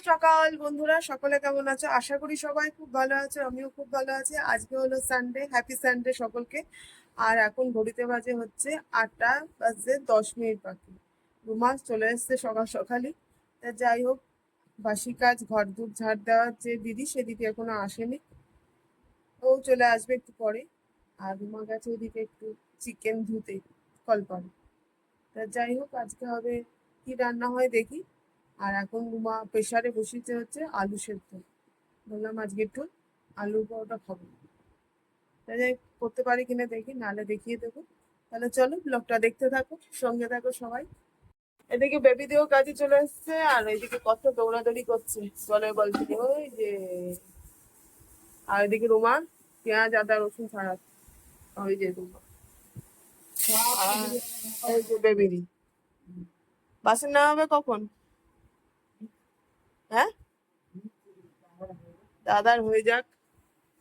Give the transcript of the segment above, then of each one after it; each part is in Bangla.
সকাল, বন্ধুরা সকলে কেমন আছো? আশা করি সবাই খুব ভালো আছো, আমিও খুব ভালো আছি। আজকে হলো সানডে হ্যাপি সানডে সকলকে। আর এখন ঘড়িতে বাজে হচ্ছে আটটা বাজে দশ মিনিট বাকি। রুমাস চলে এসছে সকাল সকালই। তা যাই হোক, বাসি কাজ, ঘর দূর ঝাড় দেওয়ার যে দিদি, সে দিদি এখনও আসেনি। ও চলে আসবে একটু পরে। আর রুমা গেছে ওইদিকে একটু চিকেন ধুতে কলপারে তা যাই হোক, আজকে হবে কি রান্না হয় দেখি। আর এখন রুমা প্রেশারে বসিয়েছে হচ্ছে আলু সেদ্ধ। বললাম, আজকে একটু আলু পরোটা খাব। তাই করতে পারি কিনা দেখি, নাহলে দেখিয়ে দেবো। তাহলে চলো ব্লগটা দেখতে থাকো, সঙ্গে থাকো সবাই। এদিকে বেবি দিয়েও কাজে চলে এসছে, আর এদিকে কত দৌড়াদৌড়ি করছে। চলে বলছে, ওই যে। আর এদিকে রুমা, পেঁয়াজ, আদা, রসুন ছাড়া। ওই যে রুমা। ওই যে বেবিরি বাসে নেওয়া হবে কখন? হ্যাঁ? দাদার হয়ে যাক।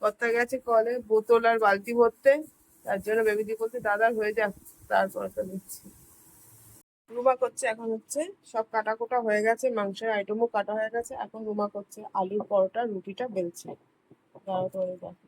কর্তা গেছে কলে, বোতল আর বালতি ভরতে। তার জন্য বেবিদি বলতে দাদার হয়ে যাক, তারপর তো নিচ্ছি। রুমা করছে এখন হচ্ছে, সব কাটা কোটা হয়ে গেছে, মাংসের আইটেমও কাটা হয়ে গেছে। এখন রুমা করছে আলুর পরোটা, রুটিটা বেলছে। দাঁড়া এই দেখো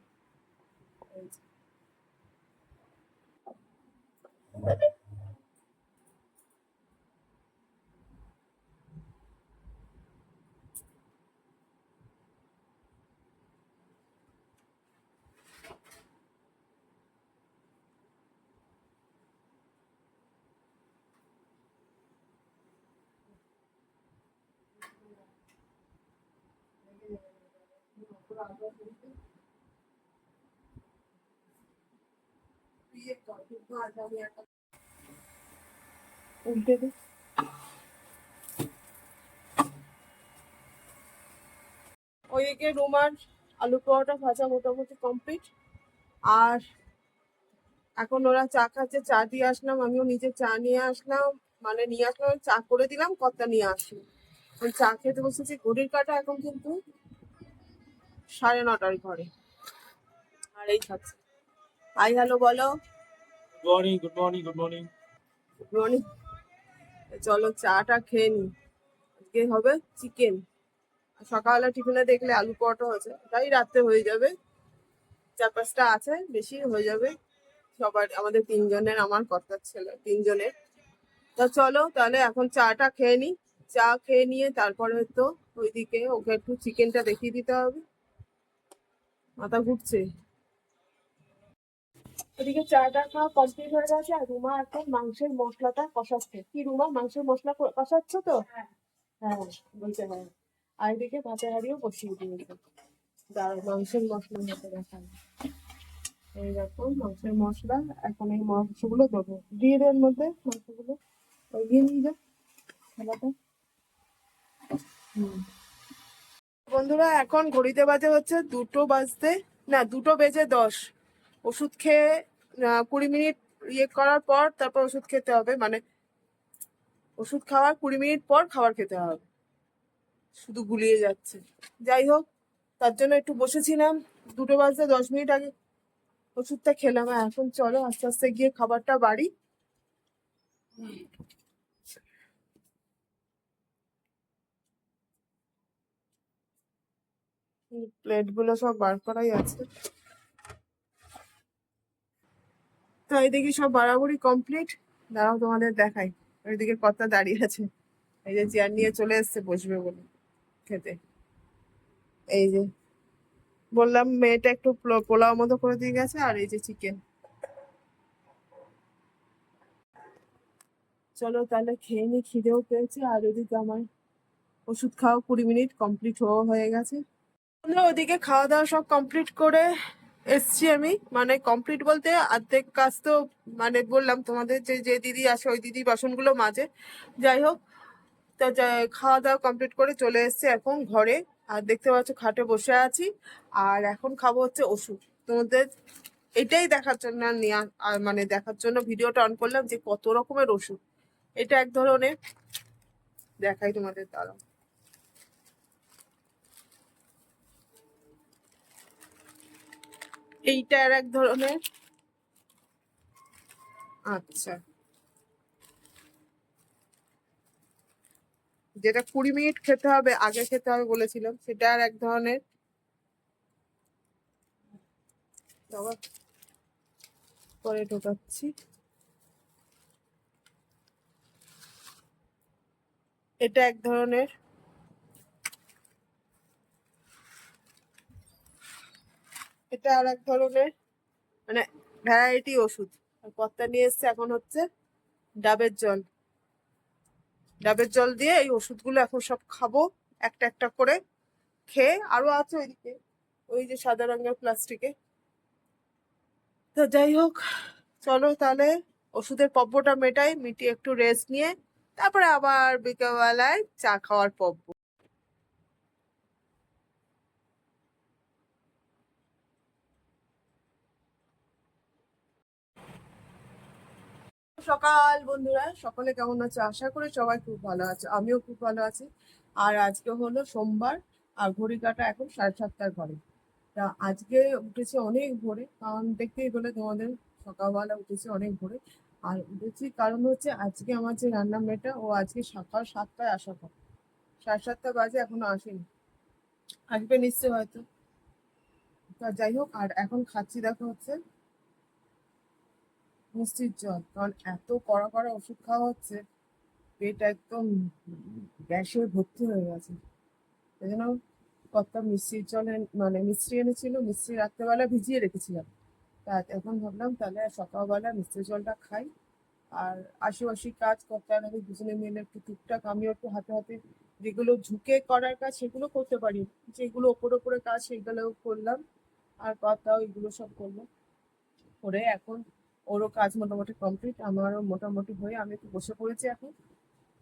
ওইদিকে রুমার আলু পরোটা ভাজা মোটামুটি কমপ্লিট আর এখন ওরা চা খাচ্ছে, চা দিয়ে আসলাম, আমিও নিজে চা নিয়ে আসলাম। মানে নিয়ে আসলাম, চা করে দিলাম কর্তা নিয়ে আসলো। ওই চা খেতে বসেছি ঘড়ির কাটা এখন কিন্তু সাড়ে নটার ঘরে। আর এই খাচ্ছে হাই হ্যালো বলো। Good morning, good morning, good morning. Good morning চলো চাটা খেয়ে নি। আজকে হবে চিকেন। সকালে টিফিনে দেখলে আলু পরোটা হয়েছে। তাই রাত্রে হয়ে যাবে। চার পাঁচটা আছে বেশি হয়ে যাবে। সবার আমাদের তিনজনের আমার কর্তার ছেলে তিনজনের। তা চলো তাহলে এখন চাটা খেয়ে নি। চা খেয়ে নিয়ে তারপরে তো ওইদিকে ওকে একটু চিকেনটা দেখিয়ে দিতে হবে। মাথা ঘুরছে। ওদিকে চাটা খাওয়া কমপ্লিট হয়ে গেছে আর রুমা এখন মাংসের মশলাটা কষাচ্ছে। কি রুমা মাংসের মশলা কষাচ্ছ তো? হ্যাঁ। বলতে হয়। আর এদিকে ভাতের হাড়িও বসিয়ে দিয়েছে। দাঁড়া মাংসের মশলা মতো দেখান এই দেখো মাংসের মশলা এখন এই মাংসগুলো দেবো। দিয়ে দেন মধ্যে মাংসগুলো। দিয়ে নিয়ে যা খেলাটা। হুম। বন্ধুরা, এখন ঘড়িতে বাজে হচ্ছে দুটো বাজতে, না, দুটো বেজে দশ। ওষুধ খেয়ে কুড়ি মিনিট ইয়ে করার পর তারপর ওষুধ খেতে হবে। মানে ওষুধ খাওয়ার কুড়ি মিনিট পর খাবার খেতে হবে। শুধু গুলিয়ে যাচ্ছে। যাই হোক, তার জন্য একটু বসেছিলাম। দুটো বাজতে দশ মিনিট আগে ওষুধটা খেলাম। এখন চলো আস্তে আস্তে গিয়ে খাবারটা বাড়ি। প্লেটগুলো সব বার করাই আছে। তো এইদিকে সব বাড়াবাড়ি কমপ্লিট দাঁড়াও তোমাদের দেখাই। ওইদিকে কর্তা দাঁড়িয়ে আছে। এই যে চেয়ার নিয়ে চলে এসছে, বসবে বলে খেতে। এই যে বললাম মেয়েটা একটু পোলা- পোলাও মতো করে দিয়ে গেছে, আর এই যে চিকেন চলো তাহলে খেয়ে নি, খিদেও পেয়েছে, আর ওদিকে আমার ওষুধ খাওয়া কুড়ি মিনিট কমপ্লিট হয়ে গেছে। আমরা ওদিকে খাওয়া দাওয়া সব কমপ্লিট করে এসছি আমি। মানে কমপ্লিট বলতে অর্ধেক কাজ তো মানে বললাম তোমাদের যে যে দিদি আসে, ওই দিদি বাসনগুলো মাজে। যাই হোক, তা খাওয়া দাওয়া কমপ্লিট করে চলে এসেছি এখন ঘরে। আর দেখতে পাচ্ছ খাটে বসে আছি। আর এখন খাব হচ্ছে ওষুধ। তোমাদের এটাই দেখার জন্য আর মানে দেখার জন্য ভিডিওটা অন করলাম যে কত রকমের ওষুধ। এটা এক ধরনের। দেখাই তোমাদের দ্বারা এইটা আর এক ধরনের। আচ্ছা। যেটা কুড়ি মিনিট খেতে হবে, আগে খেতে হবে বলেছিলাম সেটা আর এক ধরনের। পরে ঢোকাচ্ছি। এটা এক ধরনের। এটা আর এক ধরনের মানে ভ্যারাইটি ওষুধ। আর কর্তা নিয়ে এসছে এখন হচ্ছে ডাবের জল। ডাবের জল দিয়ে এই ওষুধগুলো এখন সব খাব, একটা একটা করে খেয়ে। আরও আছে ওইদিকে, ওই যে সাদা রঙের প্লাস্টিকে তো যাই হোক, চলো তাহলে ওষুধের পব্বটা মেটাই, মিটিয়ে একটু রেস্ট নিয়ে, তারপরে আবার বিকেলবেলায় চা খাওয়ার পব্ব সকাল বন্ধুরা, সকলে কেমন আছে? আশা করি সবাই খুব ভালো আছে। আমিও খুব ভালো আছি। আর আজকে হলো সোমবার, আর ঘড়ি কাটা এখন সাড়ে সাতটার ঘরে তা আজকে উঠেছি অনেক ভোরে, কারণ দেখতেই পেলে তোমাদের, সকালবেলা উঠেছি অনেক ভোরে। আর উঠেছি কারণ হচ্ছে আজকে আমার যে রান্না মেয়েটা, ও আজকে সকাল সাতটায় আসা কথা সাড়ে সাতটা বাজে, এখনও আসেনি। আসবে নিশ্চয় হয়তো। তা যাই হোক, আর এখন খাচ্ছি, দেখা হচ্ছে। মিষ্টির জল। কারণ এত কড়া কড়া ওষুধ খাওয়া হচ্ছে, পেট একদম গ্যাসে ভর্তি হয়ে গেছে। সেই জন্য কত মিষ্টির জল মানে মিষ্টি এনেছিল মিষ্টি রাত্রেবেলা ভিজিয়ে রেখেছিলাম। তা এখন ভাবলাম তাহলে সকালবেলা মিষ্টির জলটা খাই। আর আশেপাশি কাজ করতে আমি দুজনে মিলে একটু টুকটাক, আমিও একটু হাতে হাতে যেগুলো ঝুঁকে করার কাজ সেগুলো করতে পারি। যেগুলো ওপরে ওপরে কাজ সেগুলোও করলাম, আর কথা ওইগুলো সব করলাম। করে এখন ওরও কাজ মোটামুটি কমপ্লিট আমারও মোটামুটি হয়ে আমি একটু বসে পড়েছি এখন।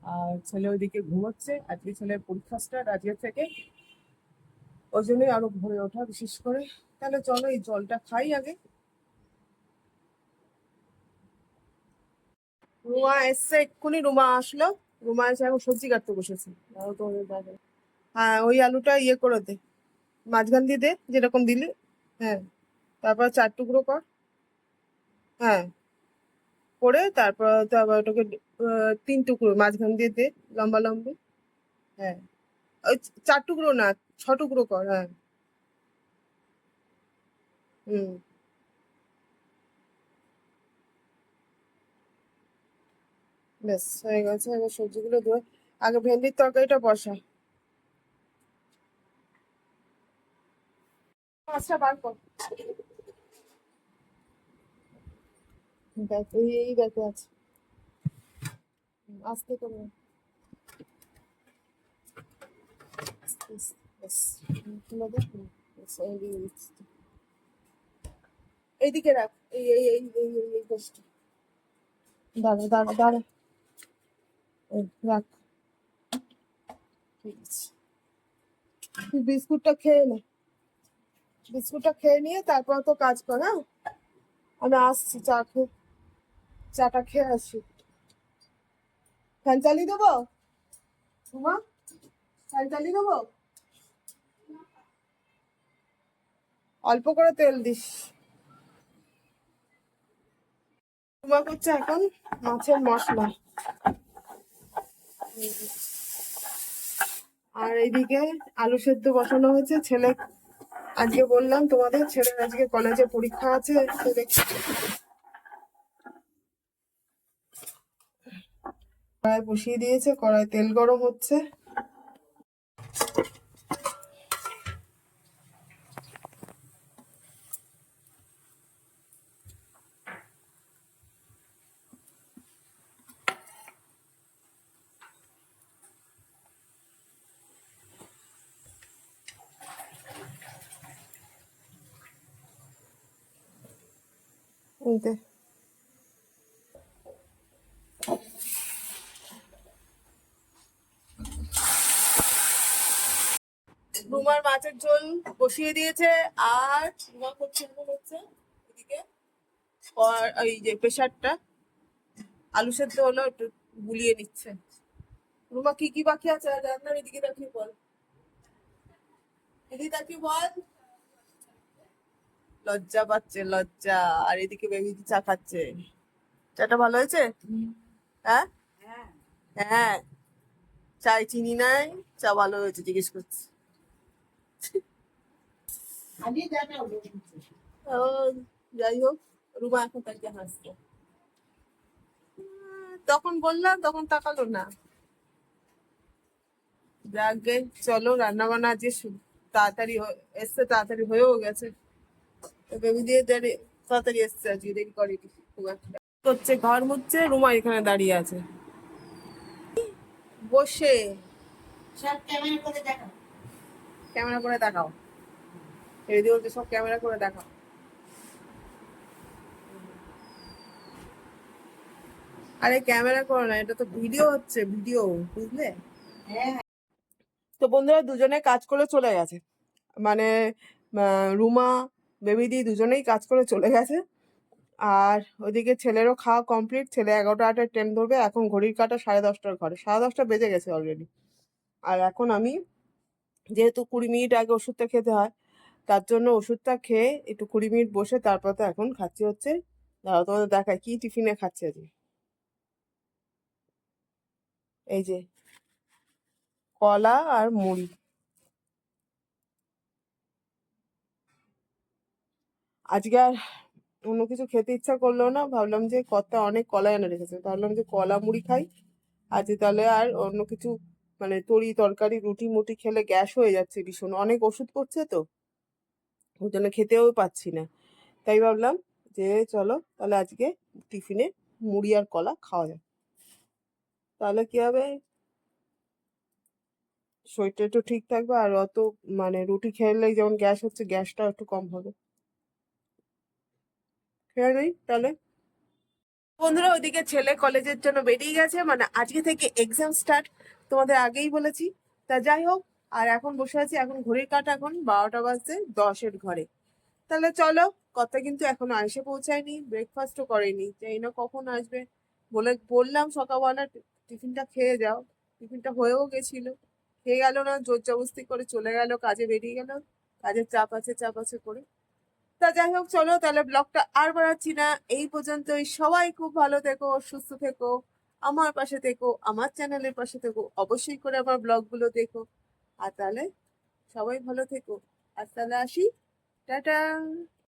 আর ছেলে ওইদিকে ঘুমোচ্ছে আজকে ছেলের পরীক্ষা স্টার্ট আজকে থেকে ওই জন্যই আরও ভরে ওঠা বিশেষ করে। তাহলে চলো এই জলটা খাই আগে। রুমা এসছে এক্ষুনি রুমা আসলো। রুমা এসে এখন সবজি কাটতে বসেছে। হ্যাঁ ওই আলুটা ইয়ে করে দে মাঝখান দিয়ে দে যেরকম দিলি হ্যাঁ। তারপর চার টুকরো কর। হ্যাঁ। করে তারপর তো আবার ওটাকে তিন টুকরো মাঝখান দিয়ে দে, লম্বা লম্বি। হ্যাঁ। ওই চার টুকরো না, ছ টুকরো কর হ্যাঁ। হুম। ব্যাস, হয়ে গেছে। এবার সবজিগুলো ধোয়, আগে ভেন্ডির তরকারিটা বসা। মাছটা বার কর। দেখ, এই। এইদিকে রাখ। এই এই এই এই দাঁড়া দাঁড়া দাঁড়া রাখ। ঠিক আছে। তুই বিস্কুটটা খেয়ে নে। বিস্কুটটা খেয়ে নিয়ে তারপর তো কাজ কর হ্যাঁ? আমি আসছি, চা খেয়ে চাটা খেয়ে আসি। ফ্যান চালিয়ে দেবো? ফ্যান চালিয়ে দেবো? অল্প করে তেল দিস। তোমা করছে এখন মাছের মশলা। আর এইদিকে আলু সেদ্ধ বসানো হয়েছে। ছেলে, আজকে বললাম তোমাদের, ছেলের আজকে কলেজে পরীক্ষা আছে ছেলে কড়াই বসিয়ে দিয়েছে কড়াই তেল গরম হচ্ছে। এই রুমার মাছের ঝোল বসিয়ে দিয়েছে আর রুমা করছে হচ্ছে এদিকে এই যে প্রেশারটা আলু সেদ্ধ হলো একটু গুলিয়ে নিচ্ছে। রুমা কি কি বাকি আছে? রান্নার এদিকে তাকিয়ে বল। এদিকে তাকিয়ে বল। লজ্জা পাচ্ছে লজ্জা। আর এদিকে বেবি চা খাচ্ছে? চাটা ভালো হয়েছে? হ্যাঁ। হ্যাঁ। চায় চিনি নাই চা ভালো হয়েছে জিজ্ঞেস করছি। যাই হোক রুমা এখন তাকে উম, তখন বললাম তখন তাকালো না। যাকে চলো রান্না বান্না আজকে তাড়াতাড়ি এসছে তাড়াতাড়ি হয়েও গেছে। বেবি দিয়ে তাড়াতাড়ি এসছে আজকে দেরি একটা হচ্ছে ঘর মুচ্ছে রুমা এখানে দাঁড়িয়ে আছে। বসে। সব ক্যামেরা করে দেখো ক্যামেরা করে দেখাও। এই দিয়ে সব ক্যামেরা করে দেখাও। আরে ক্যামেরা করো না এটা তো ভিডিও হচ্ছে ভিডিও বুঝলে? হ্যাঁ। তো বন্ধুরা দুজনে কাজ করে চলে গেছে। মানে রুমা বেবিদি দুজনেই কাজ করে চলে গেছে। আর ওইদিকে ছেলেরও খাওয়া কমপ্লিট ছেলে এগারোটা আটের ট্রেন ধরবে এখন ঘড়ির কাটা সাড়ে দশটার ঘরে। সাড়ে দশটা বেজে গেছে অলরেডি আর এখন আমি যেহেতু কুড়ি মিনিট আগে ওষুধটা খেতে হয় তার জন্য ওষুধটা খেয়ে একটু কুড়ি মিনিট বসে তারপর তো এখন খাচ্ছি হচ্ছে, দাঁড়াও তোমাদের দেখায় কি টিফিনে খাচ্ছে আজকে? এই যে, কলা আর মুড়ি। আজকে আর অন্য কিছু খেতে ইচ্ছা করল না, ভাবলাম যে কত অনেক কলা এনে রেখেছে, ভাবলাম যে কলা মুড়ি খাই। আজকে তাহলে আর অন্য কিছু মানে তরি তরকারি, রুটি মুটি খেলে গ্যাস হয়ে যাচ্ছে ভীষণ, অনেক ওষুধ পড়ছে তো। ওই জন্য খেতেও পাচ্ছি না। তাই ভাবলাম যে চলো তাহলে আজকে টিফিনে মুড়ি আর কলা খাওয়া যায় তাহলে কি হবে? শরীরটা একটু ঠিক থাকবে আর অত মানে রুটি খেলে যেমন গ্যাস হচ্ছে গ্যাসটা একটু কম হবে। খেয়ে নেই তাহলে? বন্ধুরা, ওইদিকে ছেলে কলেজের জন্য বেরিয়ে গেছে। মানে আজকে থেকে এক্সাম স্টার্ট তোমাদের আগেই বলেছি। তা যাই হোক আর এখন বসে আছি এখন ঘড়ির কাটা এখন বারোটা বাজতে দশের ঘরে। তাহলে চলো, কথা কিন্তু এখনও এসে পৌঁছায়নি ব্রেকফাস্টও করেনি। জানি না কখন আসবে। বলে বললাম সকালবেলা টিফিনটা খেয়ে যাও। টিফিনটা হয়েও গেছিল। খেয়ে গেল না, জোর জবস্তি করে চলে গেল, কাজে বেরিয়ে গেল। কাজের চাপ আছে চাপ আছে করে। তা যাই হোক, চলো তাহলে ব্লগটা আর বাড়াচ্ছি না। এই পর্যন্তই। সবাই খুব ভালো থেকো, সুস্থ থেকো। আমার পাশে থেকো, আমার চ্যানেলের পাশে থেকো। অবশ্যই করে আমার ব্লগগুলো দেখো। আর তাহলে সবাই ভালো থেকো। আর তাহলে আসি। টাটা।